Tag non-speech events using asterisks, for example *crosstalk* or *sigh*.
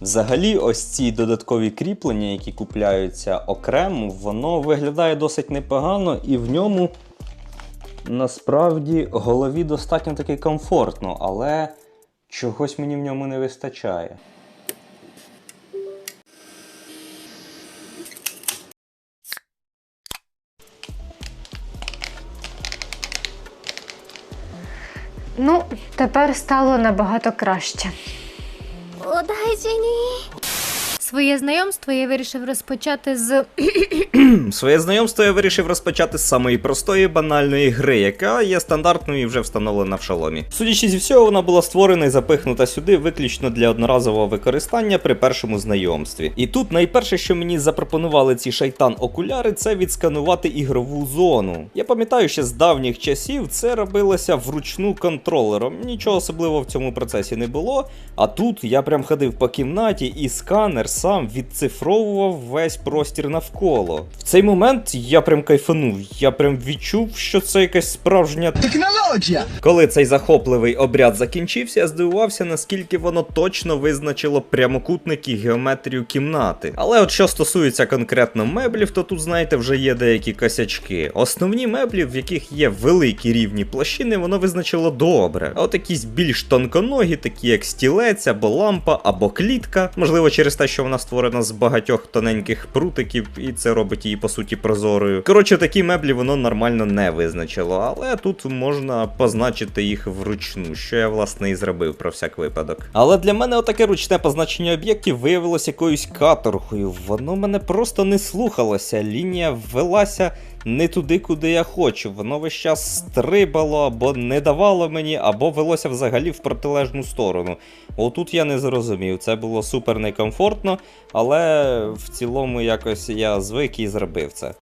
Взагалі, ось ці додаткові кріплення, які купляються окремо, воно виглядає досить непогано і в ньому насправді голові достатньо таки комфортно, але чогось мені в ньому не вистачає. Ну, тепер стало набагато краще. お大事に。Своє знайомство я вирішив розпочати з *clears throat* Своє знайомство я вирішив розпочати з самої простої банальної гри, яка є стандартною і вже встановлена в шаломі. Судячи зі всього, вона була створена і запихнута сюди виключно для одноразового використання при першому знайомстві. І тут найперше, що мені запропонували ці шайтан-окуляри, це відсканувати ігрову зону. Я пам'ятаю, що з давніх часів це робилося вручну контролером. Нічого особливого в цьому процесі не було. А тут я прям ходив по кімнаті, і сканер сам відцифровував весь простір навколо. В цей момент я прям кайфанув. Я прям відчув, що це якась справжня Технологія! коли цей захопливий обряд закінчився, я здивувався, наскільки воно точно визначило прямокутник і геометрію кімнати. Але от що стосується конкретно меблів, то тут, знаєте, вже є деякі косячки. Основні меблі, в яких є великі рівні площини, воно визначило добре. А от якісь більш тонконогі, такі як стілець, або лампа, або клітка, можливо, через те, що вона створена з багатьох тоненьких прутиків, і це робить її по суті прозорою. Коротше, такі меблі воно нормально не визначило, але тут можна позначити їх вручну, що я власне і зробив про всяк випадок. Але для мене отаке ручне позначення об'єктів виявилось якоюсь каторгою. Воно мене просто не слухалося. Лінія ввелася не туди, куди я хочу. Воно весь час стрибало або не давало мені, або велося взагалі в протилежну сторону. Отут я не зрозумів. Це було супер некомфортно, але в цілому якось я звик і зробив це.